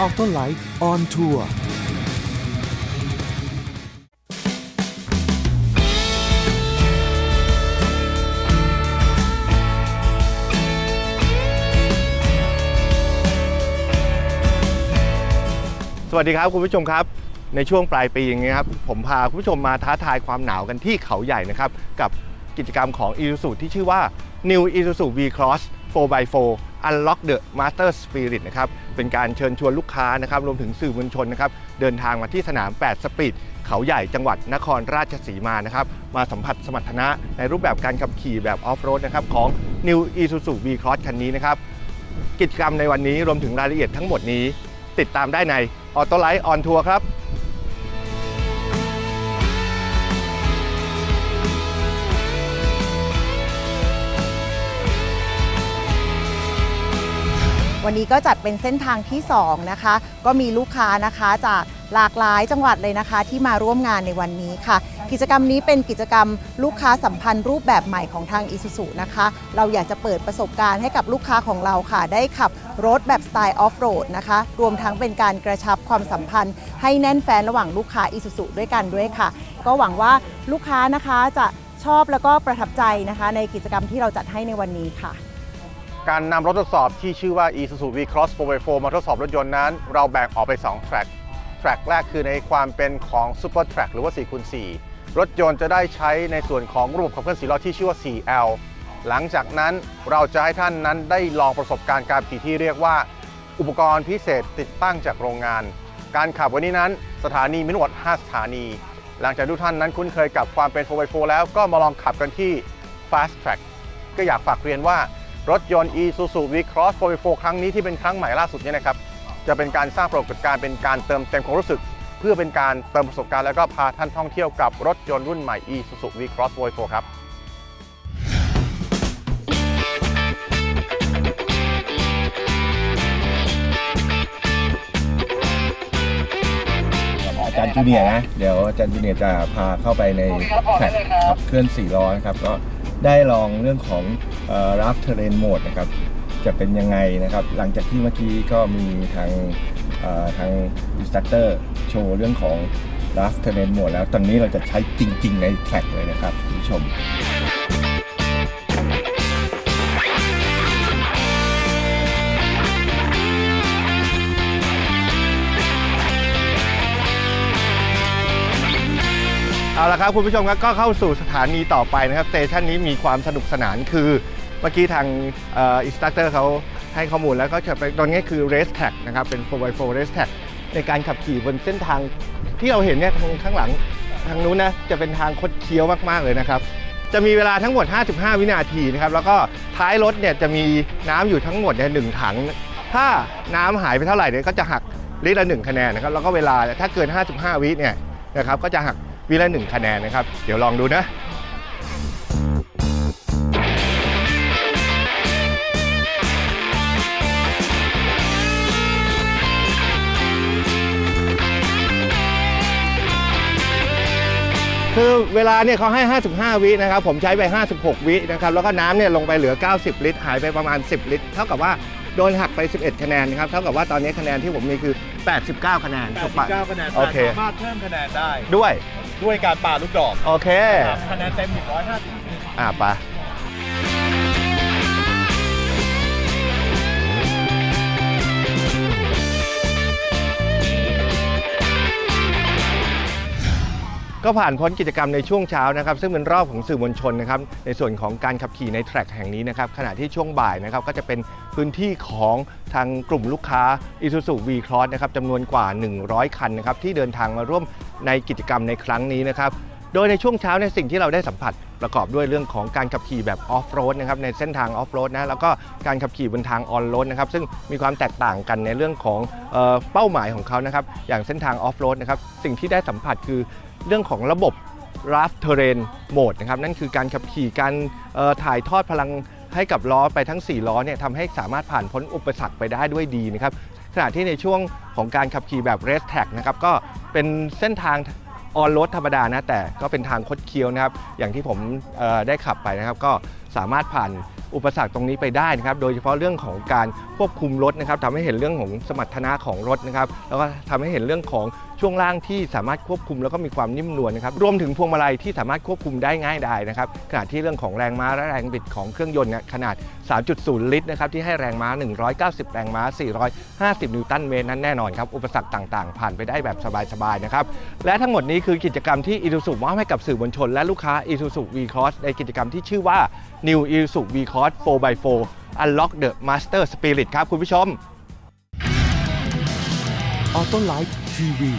Auto Light on Tour สวัสดีครับ คุณผู้ชมครับ ในช่วงปลายปีอย่างนี้ครับ ผมพาคุณผู้ชมมาท้าทายความหนาวกันที่เขาใหญ่นะครับ กับกิจกรรมของ Isuzu ที่ชื่อว่า New Isuzu V-Cross 4x4 Unlock the Master Spirit นะครับเป็นการเชิญชวนลูกค้านะครับรวมถึงสื่อมวลชนนะครับเดินทางมาที่สนาม 8 สปีดเขาใหญ่จังหวัดนครราชสีมานะครับมาสัมผัสสมรรถนะในรูปแบบการขับขี่แบบออฟโรดนะครับของ New Isuzu V-Cross คันนี้นะครับกิจกรรมในวันนี้รวมถึงรายละเอียดทั้งหมดนี้ ติดตามได้ใน Auto Light on Tour ครับ วันนี้ก็จัดเป็นเส้นทางที่ 2 นะคะ ก็มีลูกค้านะคะจากหลากหลายจังหวัดเลยนะคะ ที่มาร่วมงานในวันนี้ค่ะ กิจกรรมนี้เป็นกิจกรรมลูกค้าสัมพันธ์รูปแบบใหม่ของทาง i s u z u นะคะ เราอยากจะเปิดประสบการณ์ให้กับลูกค้าของเราค่ะ ได้ขับรถแบบสไตล์ออฟโรดนะคะ รวมทั้งเป็นการกระชับความสัมพันธ์ ให้แน่นแฟนระหว่างลูกค้า i s u z u ด้วยกันด้วยค่ะ ก็หวังว่าลูกค้านะคะจะชอบแล้วก็ประทับใจนะคะ ในกิจกรรมที่เราจัดให้ในวันนี้ค่ะ การนำรถทดสอบที่ชื่อว่า Isuzu V-Cross 4x4 มาทดสอบรถยนต์นั้น เราแบ่งออกไป2แทร็กแทร็กแรกคือในความเป็นของ Super Track หรือว่า 4x4 รถยนต์จะได้ใช้ในส่วนของระบบขับเคลื่อน4ล้อที่ชื่อว่า 4L หลังจากนั้นเราจะให้ท่านนั้นได้ลองประสบการณ์การขี่ที่เรียกว่า อุปกรณ์พิเศษติดตั้งจากโรงงาน การขับวันนี้นั้นสถานีมีทั้งหมด5สถานี หลังจากทุกท่านนั้นคุ้นเคยกับความเป็น 4x4 แล้วก็มาลองขับกันที่ Fast Track ก็อยากฝากเรียนว่า รถยนต์ Isuzu V-Cross 4x4 ครั้งนี้ที่เป็นครั้งใหม่ล่าสุดเนี่ยนะครับ จะเป็นการสร้างปรากฏการณ์เป็นการเติมเต็มความรู้สึก เพื่อเป็นการเติมประสบการณ์แล้วก็พาท่านท่องเที่ยวกับรถยนต์รุ่นใหม่ Isuzu V-Cross 4x4 ครับอาจารย์จูเนียร์นะ เดี๋ยวอาจารย์จูเนียร์จะพาเข้าไปในแท็กขับเคลื่อน4ล้อนะครับก็ ได้ลองเรื่องของรับเทเรนโหมดนะครับจะเป็นยังไงนะครับ หลังจากที่เมื่อกี้ก็มีทางทางอินสตัคเตอร์โชว์เรื่องของรัฟเทเรนโหมดแล้วตอนนี้เราจะใช้จริง ๆ ในแทร็กเลยนะครับคุณผู้ชม เอาละครับคุณผู้ชมครับก็เข้าสู่สถานีต่อไปนะครับสเตชันนี้มีความสนุกสนานคือเมื่อกี้ทางอินสตัคเตอร์เขาให้ข้อมูลแล้วก็จะไปตรงนี้คือ race track นะครับเป็น 4x4 race track ในการขับขี่บนเส้นทางที่เราเห็นเนี่ยทางข้างหลังทางนู้นนะจะเป็นทางคดเคี้ยวมากๆเลยนะครับ จะมีเวลาทั้งหมด 55 วินาทีนะครับ แล้วก็ท้ายรถเนี่ยจะมีน้ำอยู่ทั้งหมดเนี่ยหนึ่งถัง ถ้าน้ำหายไปเท่าไหร่เนี่ยก็จะหักลิตรละหนึ่งคะแนนนะครับ แล้วก็เวลาถ้าเกิน 55 วิเนี่ยนะครับก็จะหัก วิละหนึ่งคะแนนนะครับ เดี๋ยวลองดูนะคือเวลาเนี่ยเขาให้ 55 วินะครับ ผมใช้ไป 56 วินะครับ แล้วก็น้ำเนี่ยลงไปเหลือ 90 ลิตร หายไปประมาณ 10 ลิตร เท่ากับว่าโดนหักไป 11 คะแนนนะครับ เท่ากับว่าตอนนี้คะแนนที่ผมมีคือ 89 คะแนนถูกปะ89คะแนนโอเคสามารถเพิ่มคะแนนได้ด้วย ด้วยการปาลูกดอกโอเค ครับคะแนนเต็ม150 อ่าไป ก็ผ่านพ้นกิจกรรมในช่วงเช้านะครับ ซึ่งเป็นรอบของสื่อมวลชนนะครับในส่วนของการขับขี่ในแทร็กแห่งนี้นะครับขณะที่ช่วงบ่ายนะครับก็จะเป็นพื้นที่ของทางกลุ่มลูกค้า Isuzu V-Cross นะครับจำนวนกว่า 100 คันนะครับที่เดินทางมาร่วมในกิจกรรมในครั้งนี้นะครับ โดยในช่วงเช้าในสิ่งที่เราได้สัมผัสประกอบด้วยเรื่องของการขับขี่แบบออฟโรดนะครับในเส้นทางออฟโรดนะแล้วก็การขับขี่บนทางออนโรดนะครับซึ่งมีความแตกต่างกันในเรื่องของเออเป้าหมายของเขานะครับอย่างเส้นทางออฟโรดนะครับสิ่งที่ได้สัมผัสคือเรื่องของระบบ Raft Terrain Mode นะครับนั่นคือการขับขี่การออถ่ายทอดพลังให้กับล้อไปทั้ง 4 ล้อเนี่ยทำให้สามารถผ่านพ้นอุปสรรคไปได้ด้วยดีนะครับขณะที่ในช่วงของการขับขี่แบบ Race Track นะครับก็เป็นเส้นทาง ออนรถธรรมดานะ แต่ก็เป็นทางคดเคี้ยวนะครับ อย่างที่ผมได้ขับไปนะครับ ก็สามารถผ่านอุปสรรคตรงนี้ไปได้นะครับ โดยเฉพาะเรื่องของการควบคุมรถนะครับทำให้เห็นเรื่องของสมรรถนะของรถนะครับ แล้วก็ทำให้เห็นเรื่องของ ช่วงล่างที่สามารถควบคุมแล้วก็มีความนิ่มนวลนะครับรวมถึงพวงมาลัยที่สามารถควบคุมได้ง่ายดายนะครับขณะที่เรื่องของแรงม้าและแรงบิดของเครื่องยนต์เนี่ยขนาด 3.0 ลิตรนะครับที่ให้แรงม้า 190 แรงม้า 450 นิวตันเมตรนั้นแน่นอนครับอุปสรรคต่างๆ ผ่านไปได้แบบสบายๆนะครับและทั้งหมดนี้คือกิจกรรมที่อี u ู u มอบให้กับสื่อมวลชน และลูกค้า i s u z u V-Cross ในกิจกรรมที่ชื่อว่า New i s u z u V-Cross 4x4 Unlock the Master Spirit ครับคุณผู้ชม Auto Life TV